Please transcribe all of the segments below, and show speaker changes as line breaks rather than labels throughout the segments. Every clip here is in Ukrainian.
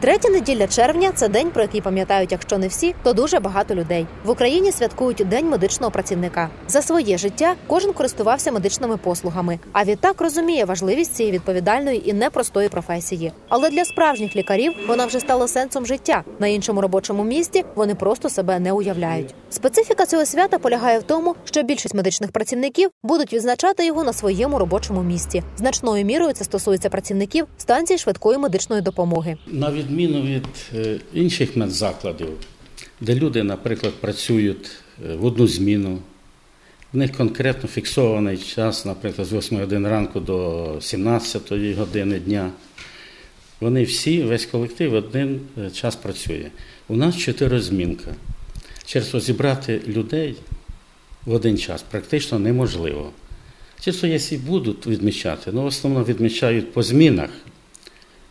Третя неділя червня це день, про який пам'ятають, якщо не всі, то дуже багато людей. В Україні святкують День медичного працівника. За своє життя кожен користувався медичними послугами, а відтак розуміє важливість цієї відповідальної і непростої професії. Але для справжніх лікарів вона вже стала сенсом життя. На іншому робочому місці вони просто себе не уявляють. Специфіка цього свята полягає в тому, що більшість медичних працівників будуть відзначати його на своєму робочому місці. Значною мірою це стосується працівників станції швидкої медичної допомоги.
На відміну від е, інших медзакладів, де люди, наприклад, працюють е, в одну зміну, в них конкретно фіксований час, наприклад, з 8 години ранку до 17 години дня. Вони всі, весь колектив, один е, час працює. У нас чотиризмінка. Через то зібрати людей в один час практично неможливо. Чисто, якщо будуть відмічати, ну в основному відмічають по змінах.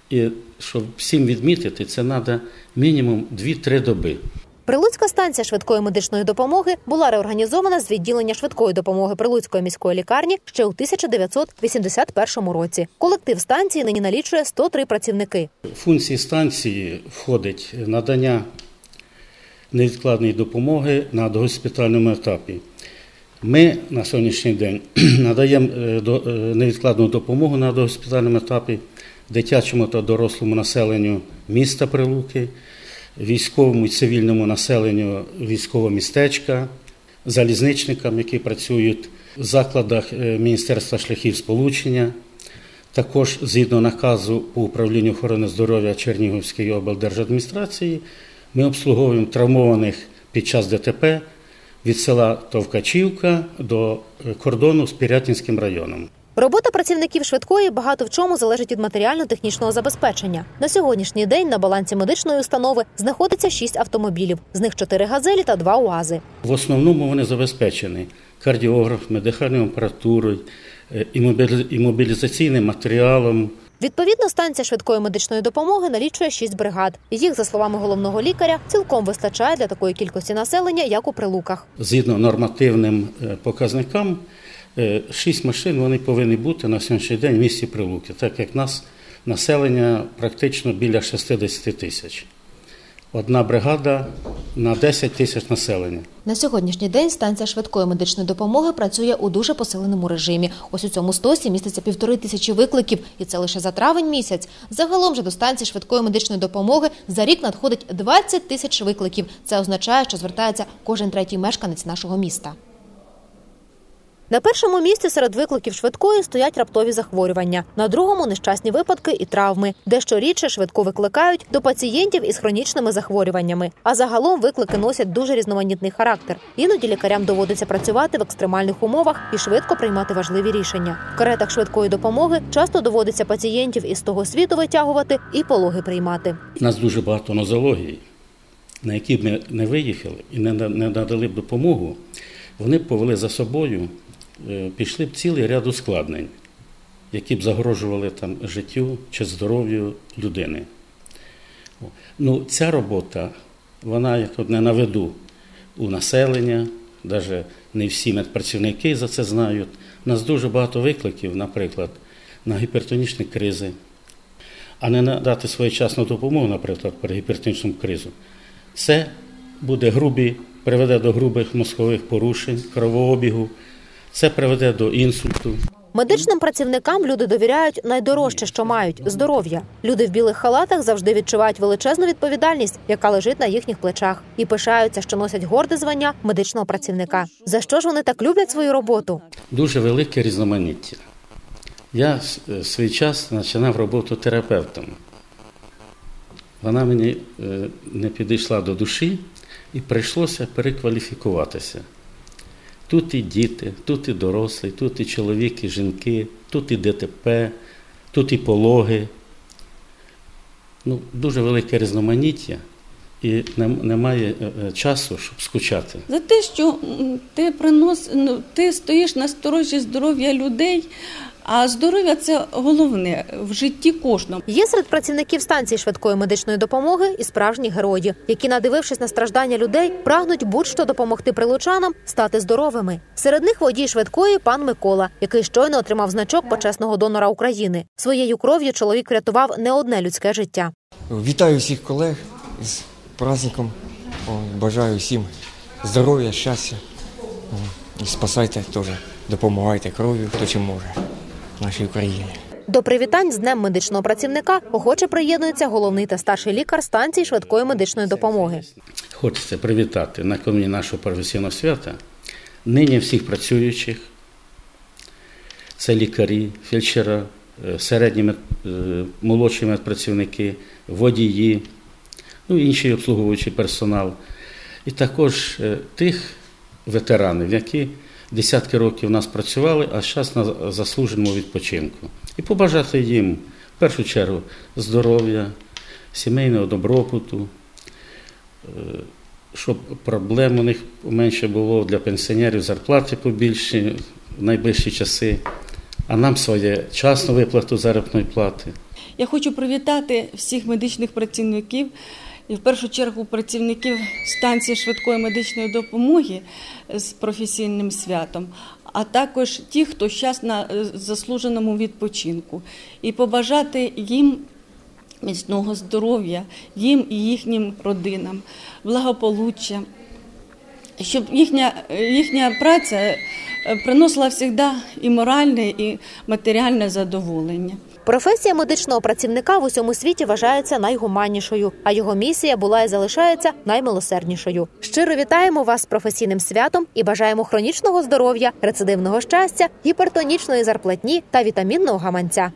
І щоб всім відмітити, це треба мінімум 2-3 доби.
Прилуцька станція швидкої медичної допомоги була реорганізована з відділення швидкої допомоги Прилуцької міської лікарні ще у 1981 році. Колектив станції нині налічує 103 працівники.
Функції станції входить надання невідкладної допомоги на догоспітальному етапі. Ми на сьогоднішній день надаємо е, е, невідкладну допомогу на догоспітальному етапі дитячому та дорослому населенню міста Прилуки, військовому і цивільному населенню військового містечка, залізничникам, які працюють в закладах е, Міністерства шляхів сполучення. Також згідно наказу по управлінню охорони здоров'я Чернігівської облдержадміністрації, ми обслуговуємо травмованих під час ДТП від села Товкачівка до е, кордону з Пірятинським районом.
Робота працівників швидкої багато в чому залежить від матеріально-технічного забезпечення. На сьогоднішній день на балансі медичної установи знаходиться 6 автомобілів, з них 4 газелі та 2 УАЗи.
В основному вони забезпечені кардіографами, дихальною апаратурою, е, імобілі- імобілізаційним матеріалом,
Відповідно, станція швидкої медичної допомоги налічує 6 бригад. Їх, за словами головного лікаря, цілком вистачає для такої кількості населення, як у прилуках.
згідно нормативним е, показникам, шість машин вони повинні бути на сьогоднішній день в місті Прилуки, так як нас населення практично біля 60 тисяч. Одна бригада на 10 тисяч населення.
На сьогоднішній день станція швидкої медичної допомоги працює у дуже посиленому режимі. Ось у цьому стосі міститься півтори тисячі викликів, і це лише за травень місяць. Загалом же до станції швидкої медичної допомоги за рік надходить 20 тисяч викликів. Це означає, що звертається кожен третій мешканець нашого міста. На першому місці серед викликів швидкої стоять раптові захворювання, на другому нещасні випадки і травми. Дещо рідше швидко викликають до пацієнтів із хронічними захворюваннями. А загалом виклики носять дуже різноманітний характер. Іноді лікарям доводиться працювати в екстремальних умовах і швидко приймати важливі рішення. В каретах швидкої допомоги часто доводиться пацієнтів із того світу витягувати і пологи приймати.
У нас дуже багато нозологій, на які б ми не виїхали і не, надали б допомогу, вони б повели за собою, пішли б цілий ряд ускладнень, які б загрожували там життю чи здоров'ю людини. Ну, ця робота, вона як не на виду у населення, навіть не всі медпрацівники за це знають. У нас дуже багато викликів, наприклад, на гіпертонічні кризи, а не надати своєчасну допомогу, наприклад, при гіпертонічному кризу. Це буде грубі, приведе до грубих мозкових порушень, кровообігу, це приведе до інсульту.
Медичним працівникам люди довіряють найдорожче, що мають здоров'я. Люди в білих халатах завжди відчувають величезну відповідальність, яка лежить на їхніх плечах, і пишаються, що носять горде звання медичного працівника. За що ж вони так люблять свою роботу?
Дуже велике різноманіття. Я е, свій час починав роботу терапевтом. Вона мені е, не підійшла до душі і прийшлося перекваліфікуватися. Тут і діти, тут і дорослі, тут і чоловік, і жінки, тут і ДТП, тут і пологи. Ну, дуже велике різноманіття і немає е, е, часу, щоб скучати.
За те, що ти принос, ну, ти стоїш на сторожі здоров'я людей, а здоров'я це головне в житті кожного.
Є серед працівників станції швидкої медичної допомоги і справжні герої, які, надивившись на страждання людей, прагнуть будь-що допомогти прилучанам стати здоровими. Серед них водій швидкої пан Микола, який щойно отримав значок почесного донора України. Своєю кров'ю чоловік врятував не одне людське життя.
Вітаю всіх колег з праздником. Бажаю всім здоров'я, щастя. І спасайте теж, допомагайте кров'ю, хто чим може в нашій Україні.
До привітань з днем медичного працівника охоче приєднується головний та старший лікар станції швидкої медичної допомоги.
Хочеться привітати накануні нашого професійного свята нині всіх працюючих. Це лікарі, фельдшера, е, середні мед- е, молодші медпрацівники, водії, ну інший обслуговуючий персонал. І також е, тих ветеранів, які десятки років нас працювали, а зараз на заслуженому відпочинку. І побажати їм в першу чергу здоров'я, сімейного добробуту, щоб проблем у них менше було для пенсіонерів, зарплати побільші в найближчі часи, а нам своєчасну виплату заробітної плати.
Я хочу привітати всіх медичних працівників і в першу чергу працівників станції швидкої медичної допомоги з професійним святом, а також ті, хто зараз на е, заслуженому відпочинку, і побажати їм. Міцного здоров'я їм і їхнім родинам, благополуччя, щоб їхня, їхня праця е, приносила завжди і моральне, і матеріальне задоволення.
Професія медичного працівника в усьому світі вважається найгуманнішою, а його місія була і залишається наймилосерднішою. Щиро вітаємо вас з професійним святом і бажаємо хронічного здоров'я, рецидивного щастя, гіпертонічної зарплатні та вітамінного гаманця.